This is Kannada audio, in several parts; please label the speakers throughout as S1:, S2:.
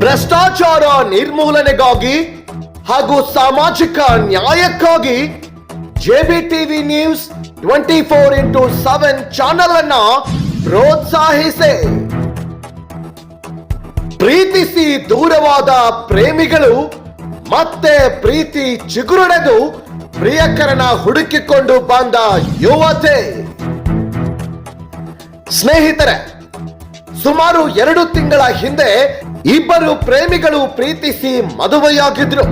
S1: ಭ್ರಷ್ಟಾಚಾರ ನಿರ್ಮೂಲನೆಗಾಗಿ ಹಾಗೂ ಸಾಮಾಜಿಕ ನ್ಯಾಯಕ್ಕಾಗಿ TV news twenty four into seven channel ಅನ್ನ ಪ್ರೋತ್ಸಾಹಿಸಿ. ಪ್ರೀತಿಸಿ ದೂರವಾದ ಪ್ರೇಮಿಗಳು ಮತ್ತೆ ಪ್ರೀತಿ ಚಿಗುರುಡೆದು ಪ್ರಿಯಕರನ ಹುಡುಕಿಕೊಂಡು ಬಂದ ಯುವತೆ. ಸ್ನೇಹಿತರೆ, ಸುಮಾರು ಎರಡು ತಿಂಗಳ ಹಿಂದೆ ಇಬ್ಬರು ಪ್ರೇಮಿಗಳು ಪ್ರೀತಿಸಿ ಮದುವೆಯಾಗಿದ್ರು.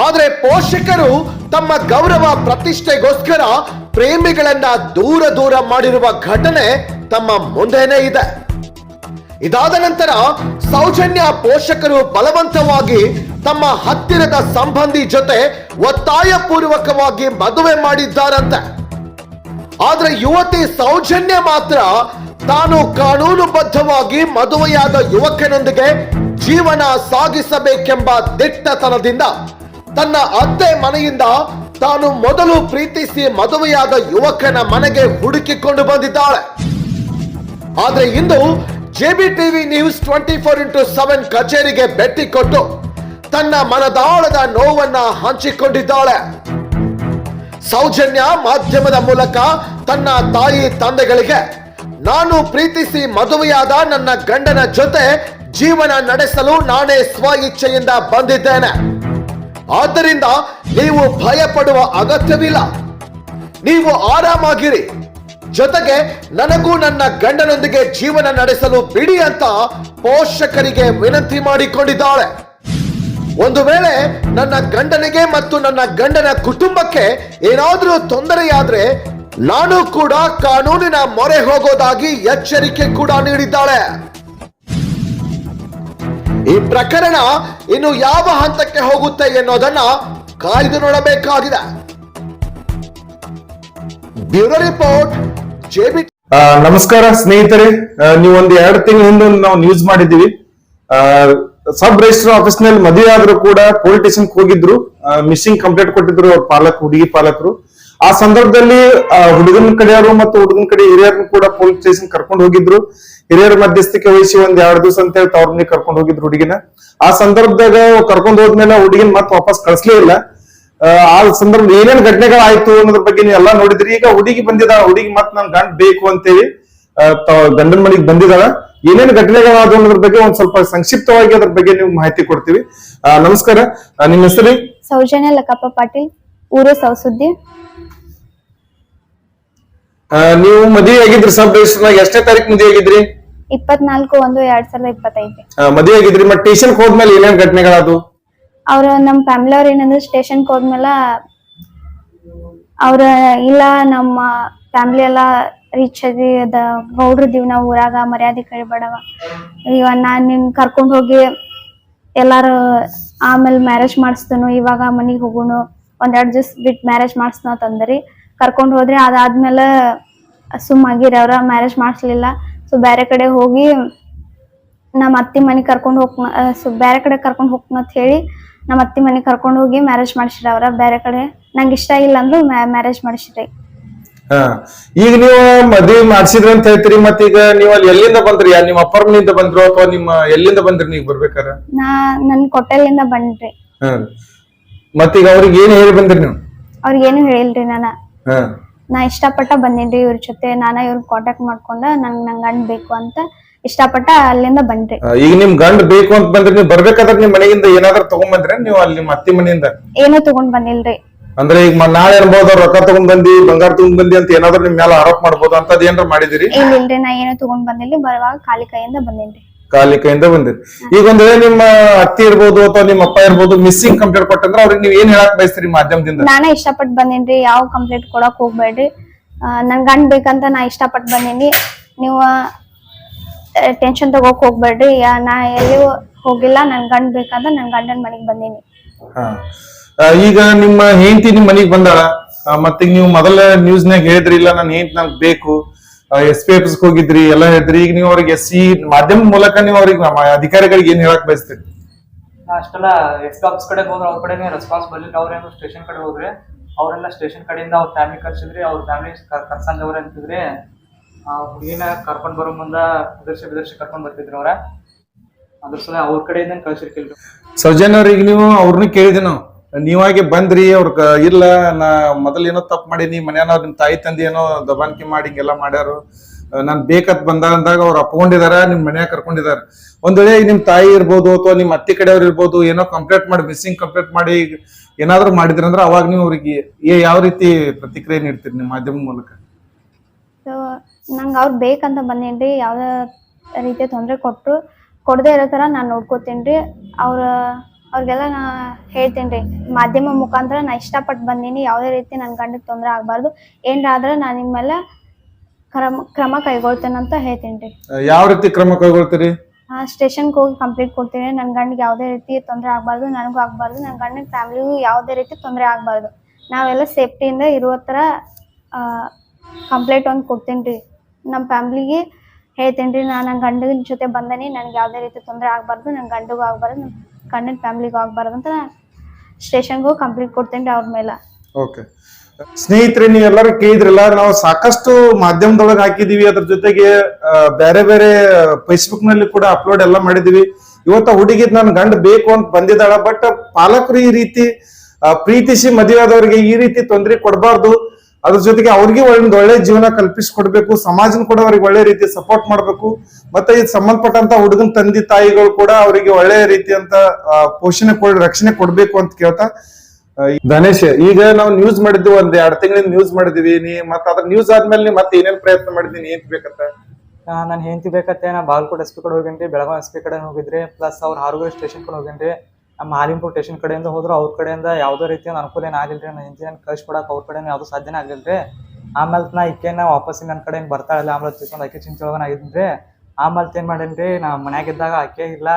S1: ಆದ್ರೆ ಪೋಷಕರು ತಮ್ಮ ಗೌರವ ಪ್ರತಿಷ್ಠೆಗೋಸ್ಕರ ಪ್ರೇಮಿಗಳನ್ನ ದೂರ ದೂರ ಮಾಡಿರುವ ಘಟನೆ ತಮ್ಮ ಮುಂದೆನೇ ಇದೆ. ಇದಾದ ನಂತರ ಸೌಜನ್ಯ ಪೋಷಕರು ಬಲವಂತವಾಗಿ ತಮ್ಮ ಹತ್ತಿರದ ಸಂಬಂಧಿ ಜೊತೆ ಒತ್ತಾಯ ಪೂರ್ವಕವಾಗಿ ಮದುವೆ ಮಾಡಿದ್ದಾರಂತೆ. ಆದ್ರೆ ಯುವತಿ ಸೌಜನ್ಯ ಮಾತ್ರ ತಾನು ಕಾನೂನುಬದ್ಧವಾಗಿ ಮದುವೆಯಾದ ಯುವಕನೊಂದಿಗೆ ಜೀವನ ಸಾಗಿಸಬೇಕೆಂಬ ದಿಟ್ಟತನದಿಂದ ತನ್ನ ಅತ್ತೆ ಮನೆಯಿಂದ ತಾನು ಮೊದಲು ಪ್ರೀತಿಸಿ ಮದುವೆಯಾದ ಯುವಕನ ಮನೆಗೆ ಹುಡುಕಿಕೊಂಡು ಬಂದಿದ್ದಾಳೆ. ಆದ್ರೆ ಇಂದು J B TV news twenty four into seven ಕಚೇರಿಗೆ ಭೇಟಿ ಕೊಟ್ಟು ತನ್ನ ಮನದಾಳದ ನೋವನ್ನ ಹಂಚಿಕೊಂಡಿದ್ದಾಳೆ. ಸೌಜನ್ಯ ಮಾಧ್ಯಮದ ಮೂಲಕ ತನ್ನ ತಾಯಿ ತಂದೆಗಳಿಗೆ, ನಾನು ಪ್ರೀತಿಸಿ ಮದುವೆಯಾದ ನನ್ನ ಗಂಡನ ಜೊತೆ ಜೀವನ ನಡೆಸಲು ನಾನೇ ಸ್ವ ಇಚ್ಛೆಯಿಂದ ಬಂದಿದ್ದೇನೆ. ಆದ್ದರಿಂದ ನೀವು ಭಯ ಪಡುವ ಅಗತ್ಯವಿಲ್ಲ. ನೀವು ಆರಾಮಾಗಿರಿ. ಜೊತೆಗೆ ನನಗೂ ನನ್ನ ಗಂಡನೊಂದಿಗೆ ಜೀವನ ನಡೆಸಲು ಬಿಡಿ ಅಂತ ಪೋಷಕರಿಗೆ ವಿನಂತಿ ಮಾಡಿಕೊಂಡಿದ್ದಾಳೆ. ಒಂದು ವೇಳೆ ನನ್ನ ಗಂಡನಿಗೆ ಮತ್ತು ನನ್ನ ಗಂಡನ ಕುಟುಂಬಕ್ಕೆ ಏನಾದರೂ ತೊಂದರೆಯಾದ್ರೆ ನಾನು ಕೂಡ ಕಾನೂನಿನ ಮೊರೆ ಹೋಗೋದಾಗಿ ಎಚ್ಚರಿಕೆ ಕೂಡ ನೀಡಿದ್ದಾಳೆ. ಈ ಪ್ರಕರಣ ಇನ್ನು ಯಾವ ಹಂತಕ್ಕೆ ಹೋಗುತ್ತೆ ಎನ್ನುವುದನ್ನ ಕಾಯ್ದು ನೋಡಬೇಕಾಗಿದೆ. ಬ್ಯೂರೋ ರಿಪೋರ್ಟ್ ಜೆಬಿ
S2: ನಮಸ್ಕಾರ ಸ್ನೇಹಿತರೆ. ನೀವು ಒಂದ್ ಎರಡು ತಿಂಗಳ ಹಿಂದೆ ನಾವು ನ್ಯೂಸ್ ಮಾಡಿದ್ದೀವಿ. ಸಬ್ ರಿಜಿಸ್ಟರ್ ಆಫೀಸ್ನಲ್ಲಿ ಮದುವೆ ಆದ್ರೂ ಕೂಡ ಪೊಲೀಸ್ ಸ್ಟೇಷನ್ ಹೋಗಿದ್ರು ಮಿಸ್ಸಿಂಗ್ ಕಂಪ್ಲೇಂಟ್ ಕೊಟ್ಟಿದ್ರು ಅವ್ರ ಪಾಲಕ್ ಹುಡುಗಿ ಪಾಲಕರು. ಆ ಸಂದರ್ಭದಲ್ಲಿ ಹುಡುಗನ ಕಡೆಯವರು ಮತ್ತು ಹುಡುಗನ ಕಡೆ ಹಿರಿಯರನ್ನು ಕೂಡ ಪೊಲೀಸ್ ಸ್ಟೇಷನ್ ಕರ್ಕೊಂಡು ಹೋಗಿದ್ರು. ಹಿರಿಯರ ಮಧ್ಯಸ್ಥಿಕೆ ವಹಿಸಿ ಒಂದ್ ಎರಡು ದಿವಸ ಅಂತ ಹೇಳಿ ತವ್ರ ಮನೆಗೆ ಕರ್ಕೊಂಡು ಹೋಗಿದ್ರು ಹುಡುಗಿನ. ಆ ಸಂದರ್ಭದಾಗ ಕರ್ಕೊಂಡು ಹೋದ್ಮೇಲೆ ಹುಡುಗಿನ ಮತ್ತೆ ವಾಪಸ್ ಕಳಿಸ್ಲೇ ಇಲ್ಲ. ಆ, ಸಂದರ್ಭ ಏನೇನ್ ಘಟನೆಗಳಾಯ್ತು ಅನ್ನೋದ್ರ ಬಗ್ಗೆ ನೀವು ಎಲ್ಲಾ ನೋಡಿದ್ರಿ. ಈಗ ಹುಡುಗಿ ಬಂದಿದ ಹುಡುಗಿ ಮತ್ ನನ್ ಗಂಡ ಬೇಕು ಅಂತೇಳಿ ಗಂಡನ ಮನೆಗೆ ಬಂದಿದಾಳ ಏನೇನ್ ಘಟನೆಗಳಾದವು ಅನ್ನೋದ್ರ ಬಗ್ಗೆ ಒಂದ್ ಸ್ವಲ್ಪ ಸಂಕ್ಷಿಪ್ತವಾಗಿ ಅದ್ರ ಬಗ್ಗೆ ನೀವು ಮಾಹಿತಿ ಕೊಡ್ತೀವಿ. ಆ, ನಮಸ್ಕಾರ. ಆ, ನಿಮ್ಮ ಹೆಸರು?
S3: ಸೌಜನ್ಯ ಲಕ್ಕಪ್ಪ ಪಾಟೀಲ್ ಊರು ಸೌಸುದ್ದಿ.
S2: ನೀವು ಮದುವೆ ಆಗಿದ್ರಿ ಸಬ್ ರಿಜಿಸ್ಟರ್ನಾಗ ಎಷ್ಟನೇ ತಾರೀಕು ಮದುವೆ ಆಗಿದ್ರಿ?
S3: ಇಪ್ಪತ್ನಾಲ್ಕು ಒಂದು ಎರಡ್ ಸಾವಿರದ ಇಪ್ಪತ್ತೈದು.
S2: ಆ, ಮದುವೆ ಆಗಿದ್ರಿ. ಮತ್ತೆ ಸ್ಟೇಷನ್ ಹೋದ್ಮೇಲೆ ಏನೇನ್ ಘಟನೆಗಳಾದವು?
S3: ಅವ್ರ ನಮ್ ಫ್ಯಾಮಿಲಿ ಅವ್ರ ಏನಂದ್ರೆ ಸ್ಟೇಷನ್ ಹೋದ್ಮೇಲೆ ಅವ್ರ ಇಲ್ಲ ನಮ್ಮ ಫ್ಯಾಮಿಲಿ ಎಲ್ಲ ರಿಚ್ ಆಗಿ ಅದ. ಗೌಡ್ರದೀವ್ ನಾವು ಊರಾಗ, ಮರ್ಯಾದೆ ಕಳಿಬೇಡವ ಇವ ನಾನ್ ನಿಮ್ ಕರ್ಕೊಂಡ್ ಹೋಗಿ ಎಲ್ಲಾರು ಆಮೇಲೆ ಮ್ಯಾರೇಜ್ ಮಾಡಿಸ್ತನು ಇವಾಗ ಮನಿಗ್ ಹೋಗುನು ಒಂದೆರಡು ದಿವ್ಸ ಬಿಟ್ಟು ಮ್ಯಾರೇಜ್ ಮಾಡಿಸ್ತಾನ ತಂದ್ರಿ. ಕರ್ಕೊಂಡ್ ಹೋದ್ರಿ ಅದಾದ್ಮೇಲೆ ಸುಮ್ಮಾಗಿರಿ ಅವ್ರ ಮ್ಯಾರೇಜ್ ಮಾಡಿಸ್ಲಿಲ್ಲ. ಸೊ ಬೇರೆ ಕಡೆ ಹೋಗಿ ನಮ್ಮ ಅತ್ತಿ ಮನೆ ಕರ್ಕೊಂಡು ಹೋಗ್ ಸೊ ಬೇರೆ ಕಡೆ ಕರ್ಕೊಂಡು ಹೋಗ್ನಂತ ಹೇಳಿ ನಮ್ಮ ಅತ್ತಿ ಮನೆ ಕರ್ಕೊಂಡು ಹೋಗಿ ಮ್ಯಾರೇಜ್ ಮಾಡಿಸ್ರಿ ಅವ್ರ ಬೇರೆ ಕಡೆ. ನಂಗೆ ಇಷ್ಟ ಇಲ್ಲ ಅಂದ್ರೆ ಮ್ಯಾರೇಜ್ ಮಾಡಿಸ್ರಿ.
S2: ಹಾ. ಈಗ ನೀವು ಮದ್ವಿ ಮಾಡ್ಸಿದ್ರಿ ಅಂತ ಹೇಳ್ತೀರಿ ಮತ್ತೆ ಈಗ ನೀವು ಅಲ್ಲಿ ಎಲ್ಲಿಂದ ಬಂದ್ರಿ? ಯಾ- ನಿಮ್ಮ ಅಪ್ಪರ ಮನೆಯಿಂದ ಬಂದ್ರು ಅಥವಾ ನಿಮ್ಮ ಎಲ್ಲಿಂದ ಬಂದ್ರಿ ನೀವು ಬರ್ಬೇಕಾರ
S3: ನಾ ನನ್ ಕೊಟ್ಟಲಿಂದ ಬಂದ್ರಿ.
S2: ಹಾ. ಮತ್ತೀಗ ಅವ್ರಿಗೆ ಏನ್ ಹೇಳಿ ಬಂದ್ರಿ ನೀವು?
S3: ಅವ್ರಿಗೇನು ಹೇಳಿಲ್ರಿ ನಾನ.
S2: ಹಾ.
S3: ನಾ ಇಷ್ಟಪಟ್ಟ ಬಂದೇನ್ರಿ ಇವ್ರ ಜೊತೆ ನಾನ ಇವ್ರ ಕಾಂಟ್ಯಾಕ್ಟ್ ಮಾಡ್ಕೊಂಡ ನಂಗ್ ನಂಗ್ ಗಂಡ್ ಬೇಕು ಅಂತ ಇಷ್ಟಪಟ್ಟ ಅಲ್ಲಿಂದ ಬಂದ್ರಿ.
S2: ಆ, ಈಗ ನಿಮ್ ಗಂಡ ಬೇಕು ಅಂತ ಬಂದ್ರೆ ನೀವು ಬರ್ಬೇಕಾದ್ರೆ ನಿಮ್ ಮನೆಯಿಂದ ಏನಾದ್ರೂ ತಗೊಂಡ್ ನೀವು ಅಲ್ಲಿ ನಿಮ್ಮ ಅತ್ತಿ ಮನೆಯಿಂದ?
S3: ಏನೂ ತಗೊಂಡ್ ಬಂದಿಲ್ರಿ.
S2: ಅಂದ್ರೆ ಈಗ ನಾಳೆ ಇರ್ಬೋದು ರೊಕ್ಕ ತಗೊಂಡ್ ಬಂದಿ ಬಂಗಾರ ತಗೊಂಡ್ ಬಂದಿ ಅಂತ ಏನಾದ್ರು ನಿಮ್ ಮೇಲೆ ಆರೋಪ ಮಾಡ್ಬೋದು ಅಂತದ್ ಏನಾರ ಮಾಡಿದಿರಿ?
S3: ಇಲ್ರಿ ನಾ ಏನು ತಗೊಂಡ್ ಬಂದಿಲ್ಲ ಬರುವಾಗ ಖಾಲಿ ಕೈಯಿಂದ ಬಂದೇನ್ರಿ.
S2: ಖಾಲಿ ಕೈಯಿಂದ ಬಂದಿರಿ. ಈಗ ಒಂದ್ ವೇಳೆ ನಿಮ್ಮ ಅತ್ತಿ ಇರ್ಬೋದು ಅಥವಾ ನಿಮ್ಮ ಅಪ್ಪ ಇರ್ಬೋದು ಮಿಸ್ಸಿಂಗ್ ಕಂಪ್ಲೇಂಟ್ ಕೊಟ್ಟಂದ್ರೆ ಅವ್ರಿಗೆ ನೀವ್ ಏನ್ ಹೇಳಕ್ ಬಯಸ್ತೀರಿ ಮಾಧ್ಯಮದಿಂದ?
S3: ನಾನೇ ಇಷ್ಟಪಟ್ಟು ಬಂದೇನ್ರಿ ಯಾವ ಕಂಪ್ಲೇಂಟ್ ಕೊಡಕ್ ಹೋಗ್ಬೇಡ್ರಿ. ನನ್ ಗಂಡ್ ಬೇಕಂತ ನಾ ಇಷ್ಟಪಟ್ಟು ಬಂದಿನಿ. ನೀವು ಟೆನ್ಷನ್ ತಗೋಕ್ ಹೋಗ್ಬೇಡ್ರಿ. ಯಾ- ನಾ ಎಲ್ಲಿ ಹೋಗಿಲ್ಲ ನನ್ ಗಂಡ್ ಬೇಕಂತ ನನ್ ಗಂಡನ ಮನೆಗ್ ಬಂದಿನಿ.
S2: ಹಾ. ಈಗ ನಿಮ್ಮ ಹೆಂಡತಿ ನಿಮ್ ಮನೆಗ್ ಬಂದಾಳ. ಮತ್ತೆ ನೀವು ಮೊದಲ ನ್ಯೂಸ್ ನಾಗ ಹೇಳಿದ್ರಿ ಇಲ್ಲ ನನ್ನ ಹೆಂಡತಿ ನನ್ಗೆ ಬೇಕು. ಎಸ್ ಪಿ ಆಫೀಸ್ಗೆ ಹೋಗಿದ್ರಿ ಎಲ್ಲ ಹೇಳಿದ್ರಿ. ಈಗ ನೀವು ಅವ್ರಿಗೆ ಎಸ್ ಸಿ ಮಾಧ್ಯಮ ಮೂಲಕ ನೀವು ಅವ್ರಿಗೆ ನಮ್ಮ ಅಧಿಕಾರಿಗಳಿಗೆ ಏನ್ ಹೇಳಕ್ ಬಯಸ್ತೀರಿ?
S4: ಅಷ್ಟೆಲ್ಲ ಎಸ್ ಆಫೀಸ್ ಕಡೆ ಹೋದ್ರೆ ಅವ್ರ ಕಡೆನೇ ರೆಸ್ಪಾನ್ಸ್ ಬರ್ಲಿಲ್ಲ. ಅವ್ರೇನು ಸ್ಟೇಷನ್ ಕಡೆ ಹೋದ್ರೆ ಅವರೆಲ್ಲ ಸ್ಟೇಷನ್ ಕಡೆಯಿಂದ ಅವ್ರ ಫ್ಯಾಮಿಲಿ ಕರ್ಸಿದ್ರಿ ಅವ್ರ ಫ್ಯಾಮಿಲಿ ಕರ್ಸಂದವ್ರೆ ಅಂತಿದ್ರೆ ಆ ಹುಡುಗಿನ ಕರ್ಕೊಂಡ್ ಬರೋ ಮುಂದ ಬೆದರ್ಸಿ ಬೆದರ್ಸಿ ಕರ್ಕೊಂಡ್ ಬರ್ತಿದ್ರು ಅವ್ರ. ಅದ್ರ ಸಲ ಅವ್ರ ಕಡೆಯಿಂದ ಕಳ್ಸಿರ್ಕಿಲ್ರಿ.
S2: ಸೌಜನ್ಯ ಅವ್ರಿಗೆ ನೀವು ಅವ್ರನ್ನ ಕೇಳಿದ್ವಿ ನಾವು. ನೀವಾಗೆ ಬಂದ್ರಿ, ಅವ್ರ ಇಲ್ಲ, ನಾ ಮೊದಲ್ ಏನೋ ತಪ್ಪು ಮಾಡೀನಿ ಮನ್ಯಾನವ್ರ ನಿಮ್ಮ ತಾಯಿ ತಂದೆ ಏನೋ ದಬಾಣಿಕೆ ಮಾಡಿ, ಹಿಂಗೆಲ್ಲ ಮಾಡ್ಯಾರು. ನಾನು ಬೇಕತ್ ಅಂದಾಗ ಅವ್ರು ಅಪ್ಕೊಂಡಿದಾರ ನಿಮ್ ಮನ್ಯಾಗ ಕರ್ಕೊಂಡಿದಾರ. ಒಂದ್ ವೇಳೆ ನಿಮ್ ತಾಯಿ ಇರ್ಬೋದು ಅಥವಾ ನಿಮ್ ಅತ್ತಿ ಕಡೆಯವ್ರು ಇರ್ಬೋದು, ಏನೋ ಕಂಪ್ಲೇಂಟ್ ಮಾಡಿ ಮಿಸ್ಸಿಂಗ್ ಕಂಪ್ಲೇಂಟ್ ಮಾಡಿ, ಏನಾದ್ರು ಮಾಡಿದ್ರಂದ್ರ ಅವಾಗ ನೀವು ಅವ್ರಿಗೆ ಯಾವ ರೀತಿ ಪ್ರತಿಕ್ರಿಯೆ ನೀಡ್ತೀರಿ ನಿಮ್ಮ ಮಾಧ್ಯಮ ಮೂಲಕ?
S3: ನಂಗೆ ಅವ್ರು ಬೇಕಂತ ಬಂದೇನ್ರಿ ರೀ ಯಾವುದೇ ರೀತಿಯ ತೊಂದರೆ ಕೊಟ್ಟರು ಕೊಡದೇ ಇರೋ ಥರ ನಾನು ನೋಡ್ಕೋತೀನಿ ರೀ. ಅವ್ರ ಅವ್ರಿಗೆಲ್ಲ ನಾ ಹೇಳ್ತೀನಿ ರೀ ಮಾಧ್ಯಮ ಮುಖಾಂತರ ನಾ ಇಷ್ಟಪಟ್ಟು ಬಂದೀನಿ ಯಾವುದೇ ರೀತಿ ನನ್ನ ಗಂಡಕ್ಕೆ ತೊಂದರೆ ಆಗಬಾರ್ದು ಏನಾದ್ರೆ ನಾನು ನಿಮ್ಮೆಲ್ಲ ಮೇಲೆ ಕ್ರಮ ಕ್ರಮ ಕೈಗೊಳ್ತೇನೆ ಅಂತ ಹೇಳ್ತೀನಿ ರೀ
S2: ಯಾವ ರೀತಿ ಕ್ರಮ ಕೈಗೊಳ್ತೀರಿ?
S3: ಸ್ಟೇಷನ್ಗೆ ಹೋಗಿ ಕಂಪ್ಲೇಂಟ್ ಕೊಡ್ತೀನಿ ನನ್ನ ಗಂಡಿಗೆ ಯಾವುದೇ ರೀತಿ ತೊಂದರೆ ಆಗಬಾರ್ದು ನನಗೂ ಆಗಬಾರ್ದು ನನ್ನ ಗಂಡನ ಫ್ಯಾಮಿಲಿಗೂ ಯಾವುದೇ ರೀತಿ ತೊಂದರೆ ಆಗಬಾರ್ದು. ನಾವೆಲ್ಲ ಸೇಫ್ಟಿಯಿಂದ ಇರುವ ಥರ ಕಂಪ್ಲೇಂಟ್ ಒಂದು ಕೊಡ್ತೀನಿ ರೀ ನಮ್ಮ ಫ್ಯಾಮ್ಲಿಗೆ ಹೇಳ್ತೀನಿ ರೀ ನಾನು ನನ್ನ ಗಂಡನ ಜೊತೆ ಬಂದನಿ ನನಗೆ ಯಾವುದೇ ರೀತಿ ತೊಂದರೆ ಆಗಬಾರ್ದು ನನ್ನ ಗಂಡಗೂ ಆಗಬಾರ್ದು ನನ್ನ ಫ್ಯಾಮಿಲಿಗೆ ಫ್ಯಾಮ್ಲಿಗೂ ಸ್ಟೇಷನ್ಗೂ ಕಂಪ್ಲೇಂಟ್ ಕೊಡ್ತೀನಿ ರೀ ಅವ್ರ ಮೇಲೆ.
S2: ಓಕೆ. ಸ್ನೇಹಿತರೆ, ನೀವೆಲ್ಲರೂ ಕೇಳಿದ್ರಲ್ಲ, ನಾವು ಸಾಕಷ್ಟು ಮಾಧ್ಯಮದೊಳಗೆ ಹಾಕಿದೀವಿ. ಅದ್ರ ಜೊತೆಗೆ ಬೇರೆ ಬೇರೆ ಫೇಸ್ಬುಕ್ನಲ್ಲಿ ಕೂಡ ಅಪ್ಲೋಡ್ ಎಲ್ಲ ಮಾಡಿದೀವಿ. ಇವತ್ತ ಹುಡುಗಿದ್ ನನ್ ಗಂಡ ಬೇಕು ಅಂತ ಬಂದಿದ್ದಾಳ ಬಟ್ ಪಾಲಕರು ಈ ರೀತಿ ಪ್ರೀತಿಸಿ ಮದುವೆ ಆದವರಿಗೆ ಈ ರೀತಿ ತೊಂದರೆ ಕೊಡಬಾರ್ದು. ಅದ್ರ ಜೊತೆಗೆ ಅವ್ರಿಗೆ ಒಂದು ಒಳ್ಳೆ ಜೀವನ ಕಲ್ಪಿಸ್ಕೊಡ್ಬೇಕು ಸಮಾಜನ ಕೂಡ ಅವ್ರಿಗೆ ಒಳ್ಳೆ ರೀತಿ ಸಪೋರ್ಟ್ ಮಾಡ್ಬೇಕು. ಮತ್ತೆ ಇದು ಸಂಬಂಧಪಟ್ಟಂತ ಹುಡುಗನ ತಂದೆ ತಾಯಿಗಳು ಕೂಡ ಅವರಿಗೆ ಒಳ್ಳೆ ರೀತಿಯಂತ ಪೋಷಣೆ ಕೊಡ್ ರಕ್ಷಣೆ ಕೊಡ್ಬೇಕು ಅಂತ ಕೇಳ್ತಾ ಗಣೇಶ್ ಈಗ ನಾವು ನ್ಯೂಸ್ ಮಾಡಿದ್ವಿ ಒಂದ್ ಎರಡ್ ತಿಂಗಳಿಂದ ನ್ಯೂಸ್ ಮಾಡಿದೀವಿ. ನೀ ಮತ್ತ ಅದ್ರ ನ್ಯೂಸ್ ಆದ್ಮೇಲೆ ನೀ ಮತ್ತೆ ಏನೇನ್ ಪ್ರಯತ್ನ ಮಾಡಿದೀನಿ ಏನ್ ಬೇಕಂತ
S4: ನಾನು ಹೆಂಡತಿ ಬೇಕತ್ತೆ ನಾ ಬಾಗಲಕೋಟೆ ಎಸ್ ಪಿ ಕಡೆ ಹೋಗೇನ್ರಿ ಬೆಳಗಾವಿ ಎಸ್ ಪಿ ಕಡೆ ಹೋಗಿದ್ರಿ ಪ್ಲಸ್ ಅವ್ರ ಹಾರುಗೂರು ಸ್ಟೇಷನ್ ಕಡೆ ಹೋಗೇನ್ರಿ. ನಮ್ಮ ಹಾಲು ಇಂಪೋರ್ಟೇಷನ್ ಕಡೆಯಿಂದ ಹೋದ್ರು ಅವ್ರ ಕಡೆಯಿಂದ ಯಾವುದೇ ರೀತಿಯ ಅನುಕೂಲ ಏನು ಆಗಿಲ್ರಿ ನನ್ನ ಇಂಜಿನ್ ಕಳ್ಸಿಕೊಡಕ್ಕೆ ಅವ್ರ ಕಡೆಯಿಂದ ಯಾವುದೂ ಸಾಧ್ಯನೇ ಆಗಿಲ್ರಿ ಆಮೇಲೆ ನಾ ಈಕೆನ ವಾಪಸ್ ನನ್ನ ಕಡೆ ಹಿಂಗೆ ಬರ್ತಾಳಲ್ಲ ಆಮೇಲೆ ತಿಳ್ಕೊಂಡು ಆಕೆ ಚಿಂಚೊಳಗನ ಆಗಿದ್ರಿ ಆಮೇಲೆ ಏನು ಮಾಡೇನ್ರಿ? ನಾ ಮನ್ಯಾಗಿದ್ದಾಗ ಆಕೆ ಇಲ್ಲ.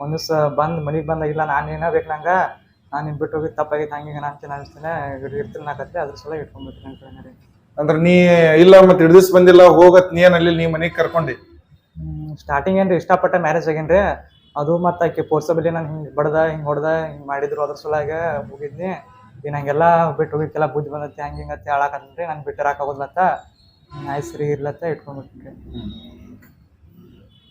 S4: ಒಂದು ದಿವ್ಸ ಬಂದು ಮನೆಗೆ ಬಂದಾಗಿಲ್ಲ ನಾನು ಏನೋ ಬೇಕು ನಂಗೆ. ನಾನು ನಿನ್ ಬಿಟ್ಟು ಹೋಗಿ ತಪ್ಪಾಗಿತ್ತು ಹಂಗೆ ಹಿಂಗೆ ಅಂತ ಅನಿಸ್ತೀನಿ. ಇರ್ತೀನಿ ನಾಕತ್ತೆ ಅದ್ರ ಸಲ ಇಟ್ಕೊಂಡ್ಬಿಡ್ತೀನಿ ನನ್ನ ಕಡೆ ರೀ
S2: ಅಂದ್ರ ನೀ ಇಲ್ಲ ಮತ್ತೆ ಹಿಡಿದಿಸ್ ಬಂದಿಲ್ಲ ಹೋಗತ್ ನೀ ಏನಲ್ಲಿ ನೀ ಮನೆಗೆ ಕರ್ಕೊಂಡಿ?
S4: ಸ್ಟಾರ್ಟಿಂಗ್ ರೀ ಇಷ್ಟಪಟ್ಟ ಮ್ಯಾರೇಜ್ ಆಗೇನ್ರಿ. ಅದು ಮತ್ತೆ ಆಕೆ ಪೋರ್ಸಬಲಿ ನಾನು ಹಿಂಗೆ ಬಡ್ದೆ, ಹಿಂಗೆ ಹೊಡ್ದ, ಹಿಂಗೆ ಮಾಡಿದ್ರು ಅದ್ರ ಸಲುವಾಗ ಹೋಗಿದ್ನಿ ಈ ನಂಗೆಲ್ಲ ಬಿಟ್ಟು ಹೋಗಿಕ್ಕೆಲ್ಲ ಬುದ್ಧಿ ಬಂದತ್ತೆ ಹಂಗೆ ಹಿಂಗತ್ತೆ ಅಂತ ನಾನು ಬಿಟ್ಟು ಇರಾಕ್ ಆಗೋದ್ಲತ್ತ ಆಯ್ತು ಸರಿ ಇರ್ಲತ್ತ ಇಟ್ಕೊಂಡ್ಬಿಟ್ರಿ